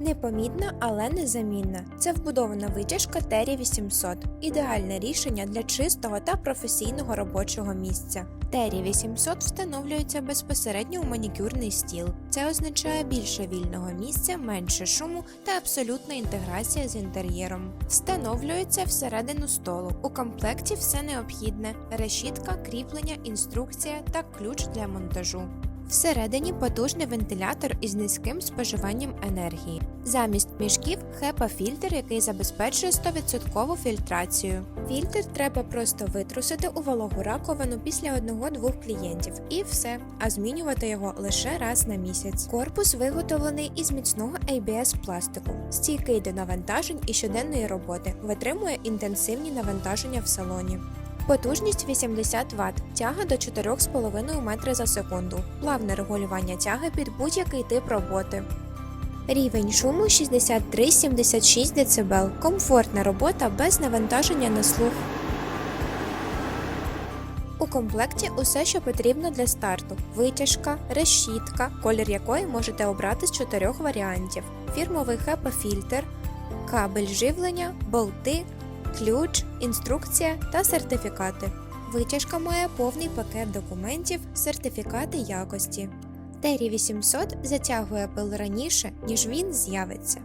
Непомітна, але незамінна. Це вбудована витяжка Террі 800. Ідеальне рішення для чистого та професійного робочого місця. Террі 800 встановлюється безпосередньо у манікюрний стіл. Це означає більше вільного місця, менше шуму та абсолютна інтеграція з інтер'єром. Встановлюється всередину столу. У комплекті все необхідне: решітка, кріплення, інструкція та ключ для монтажу. Всередині потужний вентилятор із низьким споживанням енергії. Замість мішків HEPA-фільтр, який забезпечує 100% фільтрацію. Фільтр треба просто витрусити у вологу раковину після одного-двох клієнтів, і все, а змінювати його лише раз на місяць. Корпус виготовлений із міцного ABS пластику, стійкий до навантажень і щоденної роботи, витримує інтенсивні навантаження в салоні. Потужність 80 Вт, тяга до 4,5 метри за секунду, плавне регулювання тяги під будь-який тип роботи. Рівень шуму 63-76 дБ, комфортна робота без навантаження на слух. У комплекті усе, що потрібно для старту: витяжка, решітка, колір якої можете обрати з чотирьох варіантів: фірмовий HEPA-фільтр, кабель живлення, болти, ключ, інструкція та сертифікати. Витяжка має повний пакет документів, сертифікати якості. Террі 800 затягує пил раніше, ніж він з'явиться.